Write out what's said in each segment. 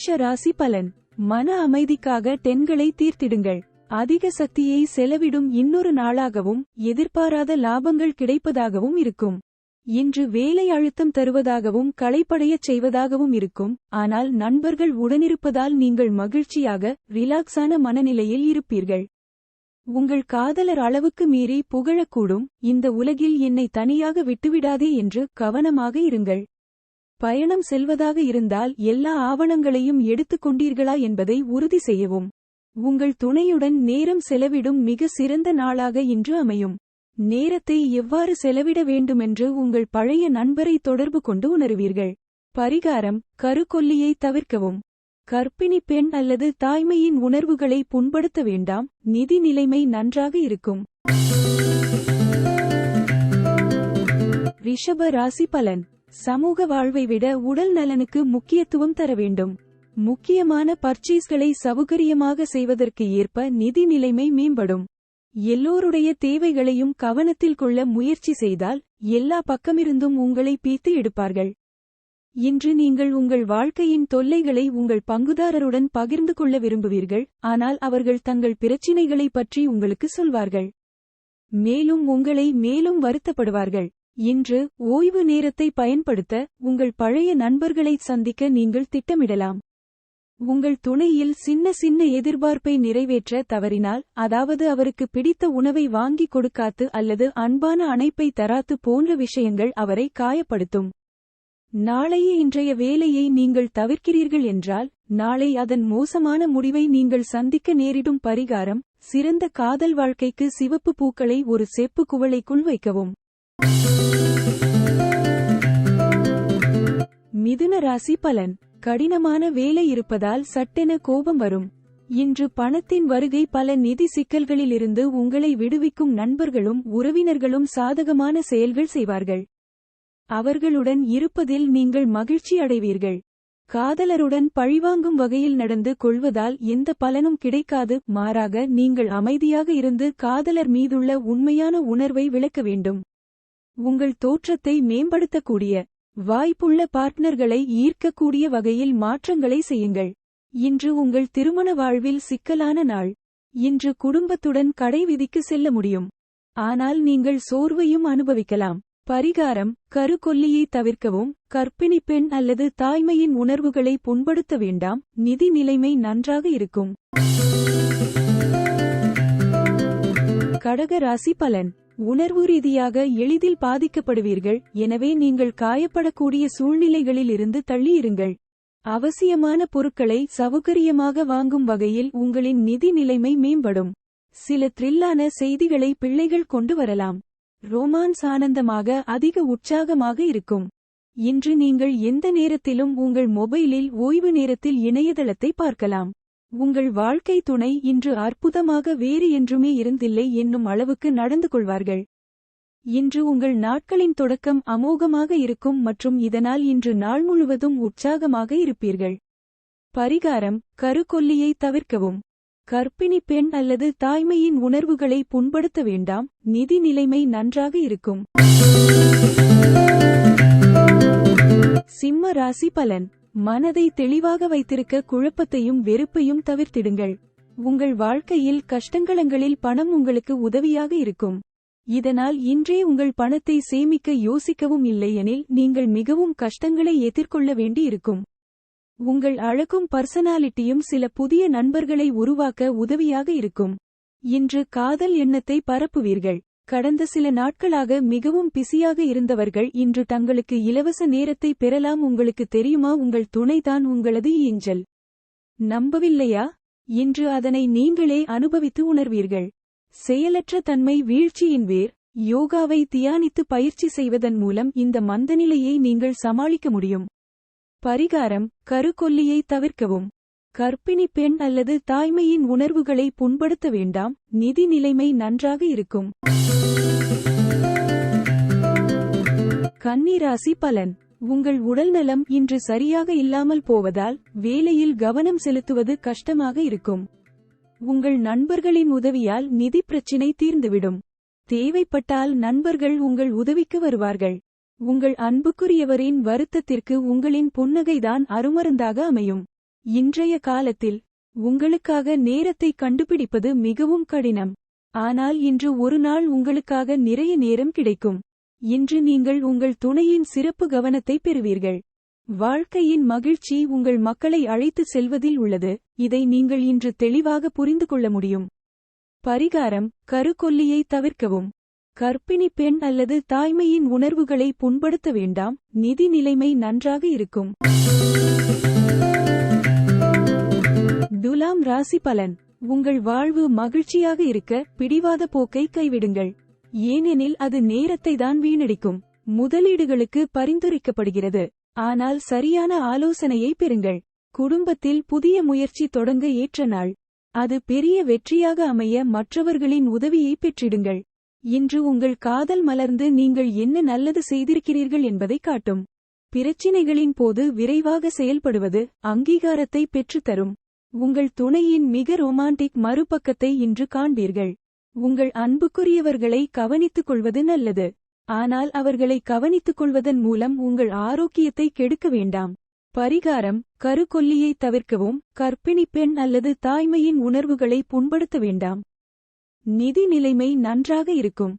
மேஷ ராசி பலன். மன அமைதிக்காக தென்களை தீர்த்திடுங்கள். அதிக சக்தியை செலவிடும் இன்னொரு நாளாகவும் எதிர்பாராத லாபங்கள் கிடைப்பதாகவும் இருக்கும். இன்று வேலை அழுத்தம் தருவதாகவும் களைப்படையச் செய்வதாகவும் இருக்கும். ஆனால் நண்பர்கள் உடனிருப்பதால் நீங்கள் மகிழ்ச்சியாக ரிலாக்ஸான மனநிலையில் இருப்பீர்கள். உங்கள் காதலர் அளவுக்கு மீறி புகழக்கூடும். இந்த உலகில் என்னை தனியாக விட்டுவிடாதே என்று கவனமாக இருங்கள். பயணம் செல்வதாக இருந்தால் எல்லா ஆவணங்களையும் எடுத்துக் கொண்டீர்களா என்பதை உறுதி செய்யவும். உங்கள் துணையுடன் நேரம் செலவிடும் மிக சிறந்த நாளாக இன்று அமையும். நேரத்தை எவ்வாறு செலவிட வேண்டுமென்று உங்கள் பழைய நண்பரை தொடர்பு கொண்டு உணருவீர்கள். பரிகாரம் கருக்கொல்லியை தவிர்க்கவும். கர்ப்பிணி பெண் அல்லது தாய்மையின் உணர்வுகளை புண்படுத்த வேண்டாம் நிதி நிலைமை நன்றாக இருக்கும். ரிஷப ராசி பலன். சமூக வாழ்வை விட உடல் நலனுக்கு முக்கியத்துவம் தர வேண்டும். முக்கியமான பர்ச்சேஸ்களை சௌகரியமாக செய்வதற்கு ஏற்ப நிதி நிலைமை மேம்படும். எல்லோருடைய தேவைகளையும் கவனத்தில் கொள்ள முயற்சி செய்தால் எல்லா பக்கமிருந்தும் உங்களை பீத்து எடுப்பார்கள். இன்று நீங்கள் உங்கள் வாழ்க்கையின் தொல்லைகளை உங்கள் பங்குதாரருடன் பகிர்ந்து கொள்ள விரும்புவீர்கள் ஆனால் அவர்கள் தங்கள் பிரச்சினைகளை பற்றி உங்களுக்கு சொல்வார்கள். மேலும் உங்களை மேலும் வருத்தப்படுவார்கள். இன்று ஓய்வு நேரத்தை பயன்படுத்த உங்கள் பழைய நண்பர்களை சந்திக்க நீங்கள் திட்டமிடலாம். உங்கள் துணையில் சின்ன சின்ன எதிர்பார்ப்பை நிறைவேற்ற தவறினால் அதாவது அவருக்கு பிடித்த உணவை வாங்கி கொடுக்காத்து அல்லது அன்பான அணைப்பை தராத்து போன்ற விஷயங்கள் அவரை காயப்படுத்தும். நாளைய இன்றைய வேலையை நீங்கள் தவிர்க்கிறீர்கள் என்றால் நாளை அதன் மோசமான முடிவை நீங்கள் சந்திக்க நேரிடும் பரிகாரம் சிறந்த காதல் வாழ்க்கைக்கு சிவப்பு பூக்களை ஒரு செப்பு குவளைக்குள் வைக்கவும். மிதுன ராசி பலன். கடினமான வேலை இருப்பதால் சட்டென கோபம் வரும். இன்று பணத்தின் வருகை பல நிதி சிக்கல்களிலிருந்து உங்களை விடுவிக்கும் நண்பர்களும் உறவினர்களும் சாதகமான செயல்கள் செய்வார்கள். அவர்களுடன் இருப்பதில் நீங்கள் மகிழ்ச்சி அடைவீர்கள். காதலருடன் பழிவாங்கும் வகையில் நடந்து கொள்வதால் எந்த பலனும் கிடைக்காது. மாறாக நீங்கள் அமைதியாக இருந்து காதலர் மீதுள்ள உண்மையான உணர்வை விளக்க வேண்டும். உங்கள் தோற்றத்தை மேம்படுத்தக்கூடிய வாய்ப்புள்ள பார்ட்னர்களை ஈர்க்கக்கூடிய வகையில் மாற்றங்களை செய்யுங்கள். இன்று உங்கள் திருமண வாழ்வில் சிக்கலான நாள். இன்று குடும்பத்துடன் கடைவிதிக்கு செல்ல முடியும். ஆனால் நீங்கள் சோர்வையும் அனுபவிக்கலாம். பரிகாரம் கருக்கொல்லியை தவிர்க்கவும் கற்பிணி பெண் அல்லது தாய்மையின் உணர்வுகளை புண்படுத்த வேண்டாம். நிதி நிலைமை நன்றாக இருக்கும். கடக ராசி பலன். உணர்வு ரீதியாக எளிதில் பாதிக்கப்படுவீர்கள். எனவே நீங்கள் காயப்படக்கூடிய சூழ்நிலைகளில் இருந்து தள்ளியிருங்கள். அவசியமான பொருட்களை சௌகரியமாக வாங்கும் வகையில் உங்களின் நிதி நிலைமை மேம்படும். சில த்ரில்லான செய்திகளை பிள்ளைகள் கொண்டு வரலாம். ரோமான்ஸ் ஆனந்தமாக அதிக உற்சாகமாக இருக்கும். இன்று நீங்கள் எந்த நேரத்திலும் உங்கள் மொபைலில் ஓய்வு நேரத்தில் இணையதளத்தை பார்க்கலாம். உங்கள் வாழ்க்கை துணை இன்று அற்புதமாக வேறு என்றுமே இருந்தில்லை என்னும் அளவுக்கு நடந்து கொள்வார்கள். இன்று உங்கள் நாட்களின் தொடக்கம் அமோகமாக இருக்கும் மற்றும் இதனால் இன்று நாள் முழுவதும் உற்சாகமாக இருப்பீர்கள். பரிகாரம் கருக்கொல்லியை தவிர்க்கவும். கர்ப்பிணி பெண் அல்லது தாய்மையின் உணர்வுகளை புண்படுத்த வேண்டாம் நிதி நிலைமை நன்றாக இருக்கும். சிம்ம ராசி பலன். மனதை தெளிவாக வைத்திருக்க குழப்பத்தையும் வெறுப்பையும் தவிர்த்திடுங்கள். உங்கள் வாழ்க்கையில் கஷ்டங்களங்களில் பணம் உங்களுக்கு உதவியாக இருக்கும். இதனால் இன்றே உங்கள் பணத்தை சேமிக்க யோசிக்கவும் இல்லையெனில் நீங்கள் மிகவும் கஷ்டங்களை எதிர்கொள்ள வேண்டியிருக்கும். உங்கள் அழகும் பர்சனாலிட்டியும் சில புதிய நண்பர்களை உருவாக்க உதவியாக இருக்கும். இன்று காதல் எண்ணத்தை பரப்புவீர்கள். கடந்த சில நாட்களாக மிகவும் பிஸியாக இருந்தவர்கள் இன்று தங்களுக்கு இலவச நேரத்தை பெறலாம் உங்களுக்கு தெரியுமா? உங்கள் துணைதான் உங்களது ஏஞ்சல். நம்பவில்லையா? இன்று அதனை நீங்களே அனுபவித்து உணர்வீர்கள். செயலற்ற தன்மை வீழ்ச்சியின் வேர் யோகாவை தியானித்து பயிற்சி செய்வதன் மூலம் இந்த மந்தநிலையை நீங்கள் சமாளிக்க முடியும். பரிகாரம் கருக்கொல்லியை தவிர்க்கவும். கர்ப்பிணி பெண் அல்லது தாய்மையின் உணர்வுகளை புண்படுத்த வேண்டாம். நிதி நிலைமை நன்றாக இருக்கும். கன்னிராசி பலன். உங்கள் உடல்நலம் இன்று சரியாக இல்லாமல் போவதால் வேலையில் கவனம் செலுத்துவது கஷ்டமாக இருக்கும். உங்கள் நண்பர்களின் உதவியால் நிதி பிரச்சினை தீர்ந்துவிடும். தேவைப்பட்டால் நண்பர்கள் உங்கள் உதவிக்கு வருவார்கள். உங்கள் அன்புக்குரியவரின் வருத்தத்திற்கு உங்களின் புன்னகைதான் அருமருந்தாக அமையும். இன்றைய காலத்தில் உங்களுக்காக நேரத்தை கண்டுபிடிப்பது மிகவும் கடினம். ஆனால் இன்று ஒரு நாள் உங்களுக்காக நிறைய நேரம் கிடைக்கும். இன்று நீங்கள் உங்கள் துணையின் சிறப்பு கவனத்தை பெறுவீர்கள். வாழ்க்கையின் மகிழ்ச்சி உங்கள் மக்களை அழைத்து செல்வதில் உள்ளது. இதை நீங்கள் இன்று தெளிவாக புரிந்து கொள்ள முடியும். பரிகாரம் கருக்கொல்லியை தவிர்க்கவும். கற்பிணி பெண் அல்லது தாய்மையின் உணர்வுகளை புண்படுத்த வேண்டாம். நிதி நிலைமை நன்றாக இருக்கும். துலாம் ராசி பலன். உங்கள் வாழ்வு மகிழ்ச்சியாக இருக்க பிடிவாத போக்கை கைவிடுங்கள். ஏனெனில் அது நேரத்தை தான் வீணடிக்கும். முதலீடுகளுக்கு பரிந்துரைக்கப்படுகிறது. ஆனால் சரியான ஆலோசனையை பெறுங்கள். குடும்பத்தில் புதிய முயற்சி தொடங்க ஏற்ற நாள். அது பெரிய வெற்றியாக அமைய மற்றவர்களின் உதவியை பெற்றிடுங்கள். இன்று உங்கள் காதல் மலர்ந்து நீங்கள் என்ன நல்லது செய்திருக்கிறீர்கள் என்பதை காட்டும். பிரச்சினைகளின் போது விரைவாக செயல்படுவது அங்கீகாரத்தை பெற்றுத்தரும். உங்கள் துணையின் மிக ரொமான்டிக் மறுபக்கத்தை இன்று காண்பீர்கள். உங்கள் அன்புக்குரியவர்களை கவனித்துக் கொள்வது நல்லது. ஆனால் அவர்களை கவனித்துக் கொள்வதன் மூலம் உங்கள் ஆரோக்கியத்தை கெடுக்க வேண்டாம். பரிகாரம் கருக்கொல்லியை தவிர்க்கவும் கர்ப்பிணி பெண் அல்லது தாய்மையின் உணர்வுகளை புண்படுத்த வேண்டாம். நிதி நிலைமை நன்றாக இருக்கும்.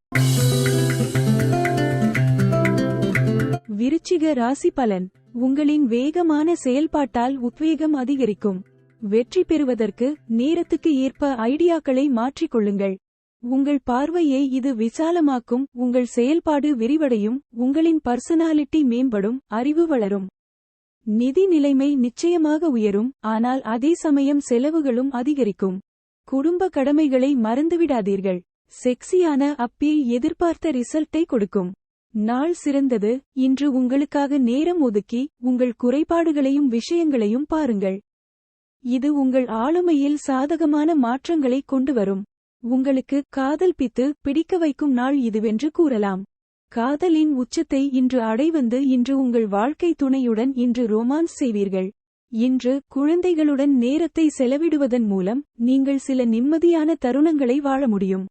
விருச்சிக ராசி பலன். உங்களின் வேகமான செயல்பாட்டால் உத்வேகம் அதிகரிக்கும். வெற்றி பெறுவதற்கு நேரத்துக்கு ஏற்ப ஐடியாக்களை மாற்றிக்கொள்ளுங்கள். உங்கள் பார்வையை இது விசாலமாக்கும் உங்கள் செயல்பாடு விரிவடையும் உங்களின் பர்சனாலிட்டி மேம்படும் அறிவு வளரும். நிதி நிலைமை நிச்சயமாக உயரும் ஆனால் அதே சமயம் செலவுகளும் அதிகரிக்கும். குடும்ப கடமைகளை மறந்துவிடாதீர்கள். செக்ஸியான அப்பீல் எதிர்பார்த்த ரிசல்ட்டை கொடுக்கும். நாள் சிறந்தது இன்று உங்களுக்காக நேரம் ஒதுக்கி உங்கள் குறைபாடுகளையும் விஷயங்களையும் பாருங்கள். இது உங்கள் ஆளுமையில் சாதகமான மாற்றங்களை கொண்டு வரும் உங்களுக்கு காதல் பித்து பிடிக்க வைக்கும் நாள் இதுவென்று கூறலாம். காதலின் உச்சத்தை இன்று அடைவந்து இன்று உங்கள் வாழ்க்கை துணையுடன் இன்று ரொமான்ஸ் செய்வீர்கள். இன்று குழந்தைகளுடன் நேரத்தை செலவிடுவதன் மூலம் நீங்கள் சில நிம்மதியான தருணங்களை வாழ முடியும்.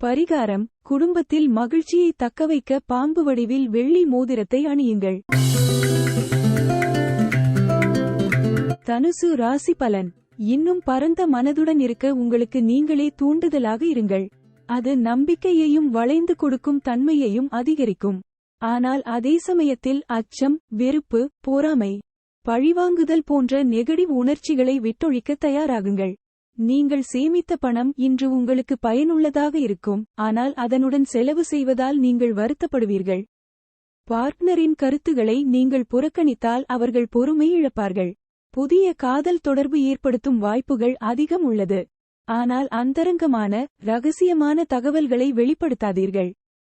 பரிகாரம் குடும்பத்தில் மகிழ்ச்சியை தக்கவைக்க பாம்பு வடிவில் வெள்ளி மோதிரத்தை அணியுங்கள். தனுசு ராசி பலன். இன்னும் பரந்த மனதுடன் இருக்க உங்களுக்கு நீங்களே தூண்டுதலாக இருங்கள். அது நம்பிக்கையையும் வளைந்து கொடுக்கும் தன்மையையும் அதிகரிக்கும். ஆனால் அதே சமயத்தில் அச்சம் வெறுப்பு பொறாமை பழிவாங்குதல் போன்ற நெகடிவ் உணர்ச்சிகளை விட்டொழிக்க தயாராகுங்கள். நீங்கள் சேமித்த பணம் இன்று உங்களுக்கு பயனுள்ளதாக இருக்கும். ஆனால் அதனுடன் செலவு செய்வதால் நீங்கள் வருத்தப்படுவீர்கள். பார்ட்னரின் கருத்துகளை நீங்கள் புறக்கணித்தால் அவர்கள் பொறுமை இழப்பார்கள். புதிய காதல் தொடர்பு ஏற்படுத்தும் வாய்ப்புகள் அதிகம் உள்ளது. ஆனால் அந்தரங்கமான ரகசியமான தகவல்களை வெளிப்படுத்தாதீர்கள்.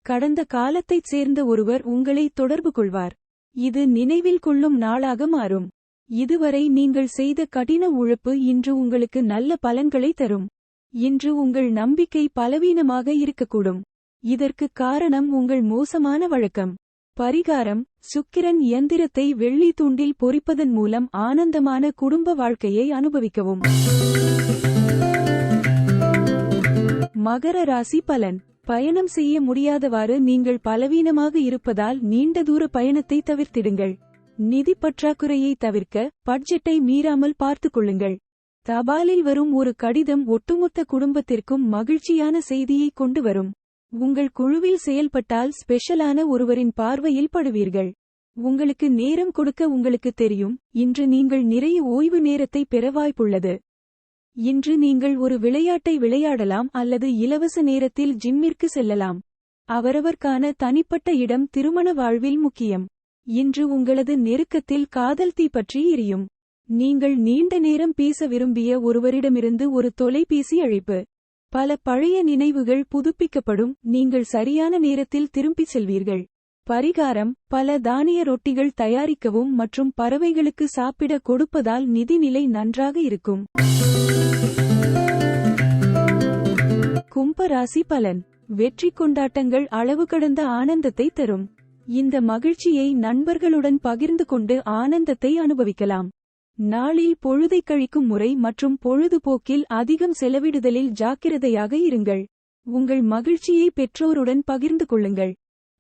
கடந்த காலத்தைச் சேர்ந்த ஒருவர் உங்களை தொடர்பு கொள்வார். இது நினைவில் கொள்ளும் நாளாக மாறும். இதுவரை நீங்கள் செய்த கடின உழைப்பு இன்று உங்களுக்கு நல்ல பலன்களை தரும். இன்று உங்கள் நம்பிக்கை பலவீனமாக இருக்கக்கூடும். இதற்கு காரணம் உங்கள் மோசமான வழக்கம். பரிகாரம் சுக்கிரன் இயந்திரத்தை வெள்ளி தூண்டில் பொறிப்பதன் மூலம் ஆனந்தமான குடும்ப வாழ்க்கையை அனுபவிக்கவும். மகர ராசி பலன். பயணம் செய்ய முடியாதவாறு நீங்கள் பலவீனமாக இருப்பதால் நீண்ட தூர பயணத்தை தவிர்த்திடுங்கள். நிதி பற்றாக்குறையை தவிர்க்க பட்ஜெட்டை மீறாமல் பார்த்துக் கொள்ளுங்கள். தபாலில் வரும் ஒரு கடிதம் ஒட்டுமொத்த குடும்பத்திற்கும் மகிழ்ச்சியான செய்தியை கொண்டு வரும். உங்கள் குழுவில் செயல்பட்டால் ஸ்பெஷலான ஒருவரின் பார்வையில் படுவீர்கள். உங்களுக்கு நேரம் கொடுக்க உங்களுக்கு தெரியும் இன்று நீங்கள் நிறைய ஓய்வு நேரத்தை பெற வாய்ப்புள்ளது. இன்று நீங்கள் ஒரு விளையாட்டை விளையாடலாம் அல்லது இலவச நேரத்தில் ஜிம்மிற்கு செல்லலாம். அவரவர்க்கான தனிப்பட்ட இடம் திருமண வாழ்வில் முக்கியம். இன்று உங்களது நெருக்கத்தில் காதல் தீ பற்றி எரியும். நீங்கள் நீண்ட நேரம் பேச விரும்பிய ஒருவரிடமிருந்து ஒரு தொலைபேசி அழைப்பு. பல பழைய நினைவுகள் புதுப்பிக்கப்படும். நீங்கள் சரியான நேரத்தில் திரும்பிச் செல்வீர்கள். பரிகாரம் பல தானிய ரொட்டிகள் தயாரிக்கவும் மற்றும் பறவைகளுக்கு சாப்பிட கொடுப்பதால் நிதிநிலை நன்றாக இருக்கும். கும்பராசி பலன் வெற்றி கொண்டாட்டங்கள் அளவு கடந்த ஆனந்தத்தை தரும். இந்த மகிழ்ச்சியை நண்பர்களுடன் பகிர்ந்து கொண்டு ஆனந்தத்தை அனுபவிக்கலாம். நாளில் பொழுதை கழிக்கும் முறை மற்றும் பொழுதுபோக்கில் அதிகம் செலவிடுதலில் ஜாக்கிரதையாக இருங்கள். உங்கள் மகிழ்ச்சியை பெற்றோருடன் பகிர்ந்து கொள்ளுங்கள்.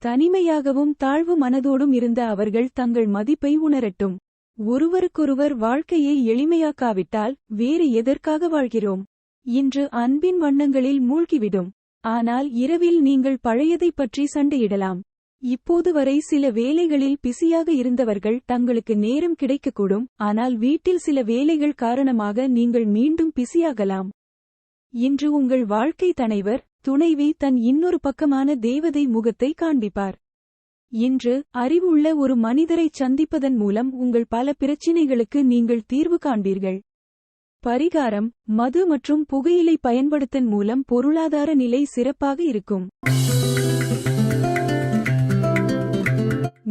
தனிமையாகவும் தாழ்வு மனதோடும் இருந்த அவர்கள் தங்கள் மதிப்பை உணரட்டும். ஒருவருக்கொருவர் வாழ்க்கையை எளிமையாக்காவிட்டால் வேறு எதற்காக வாழ்கிறோம்? இன்று அன்பின் வண்ணங்களில் மூழ்கிவிடும். ஆனால் இரவில் நீங்கள் பழையதைப் பற்றி சண்டையிடலாம். இப்போது வரை சில வேலைகளில் பிஸியாக இருந்தவர்கள் தங்களுக்கு நேரம் கிடைக்கக்கூடும் ஆனால் வீட்டில் சில வேலைகள் காரணமாக நீங்கள் மீண்டும் பிஸியாகலாம். இன்று உங்கள் வாழ்க்கை தலைவர் துணைவி தன் இன்னொரு பக்கமான தேவதை முகத்தை காண்பிப்பார். இன்று அறிவுள்ள ஒரு மனிதரைச் சந்திப்பதன் மூலம் உங்கள் பல பிரச்சினைகளுக்கு நீங்கள் தீர்வு காண்பீர்கள். பரிகாரம் மது மற்றும் புகையிலை பயன்படுத்தன் மூலம் பொருளாதார நிலை சிறப்பாக இருக்கும்.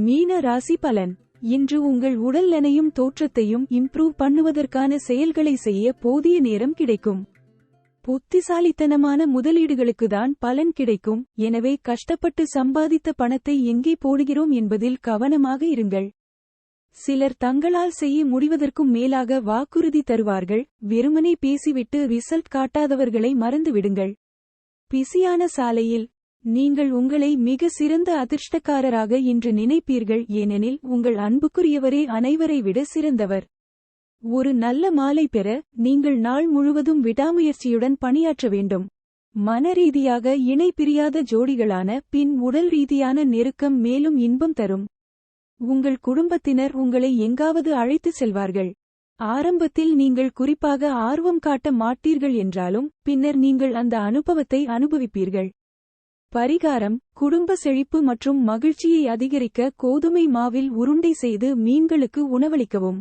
மீன ராசி பலன். இன்று உங்கள் உடல் எனையும் தோற்றத்தையும் இம்ப்ரூவ் பண்ணுவதற்கான செயல்களை செய்ய போதிய நேரம் கிடைக்கும். புத்திசாலித்தனமான முதலீடுகளுக்கு தான் பலன் கிடைக்கும். எனவே கஷ்டப்பட்டு சம்பாதித்த பணத்தை எங்கே போடுகிறோம் என்பதில் கவனமாக இருங்கள். சிலர் தங்களால் செய்ய முடிவதற்கும் மேலாக வாக்குறுதி தருவார்கள். வெறுமனே பேசிவிட்டு ரிசல்ட் காட்டாதவர்களை மறந்துவிடுங்கள். பிஸியான சாலையில் நீங்கள் உங்களை மிக சிறந்த அதிர்ஷ்டக்காரராக இன்று நினைப்பீர்கள் ஏனெனில் உங்கள் அன்புக்குரியவரே அனைவரை விட சிறந்தவர். ஒரு நல்ல மாலை பெற நீங்கள் நாள் முழுவதும் விடாமுயற்சியுடன் பணியாற்ற வேண்டும். மனரீதியாக இணை பிரியாத ஜோடிகளான பின் உடல் ரீதியான நெருக்கம் மேலும் இன்பம் தரும். உங்கள் குடும்பத்தினர் உங்களை எங்காவது அழைத்து செல்வார்கள். ஆரம்பத்தில் நீங்கள் குறிப்பாக ஆர்வம் காட்ட மாட்டீர்கள் என்றாலும் பின்னர் நீங்கள் அந்த அனுபவத்தை அனுபவிப்பீர்கள். பரிகாரம் குடும்ப செழிப்பு மற்றும் மகிழ்ச்சியை அதிகரிக்க கோதுமை மாவில் உருண்டை செய்து மீன்களுக்கு உணவளிக்கவும்.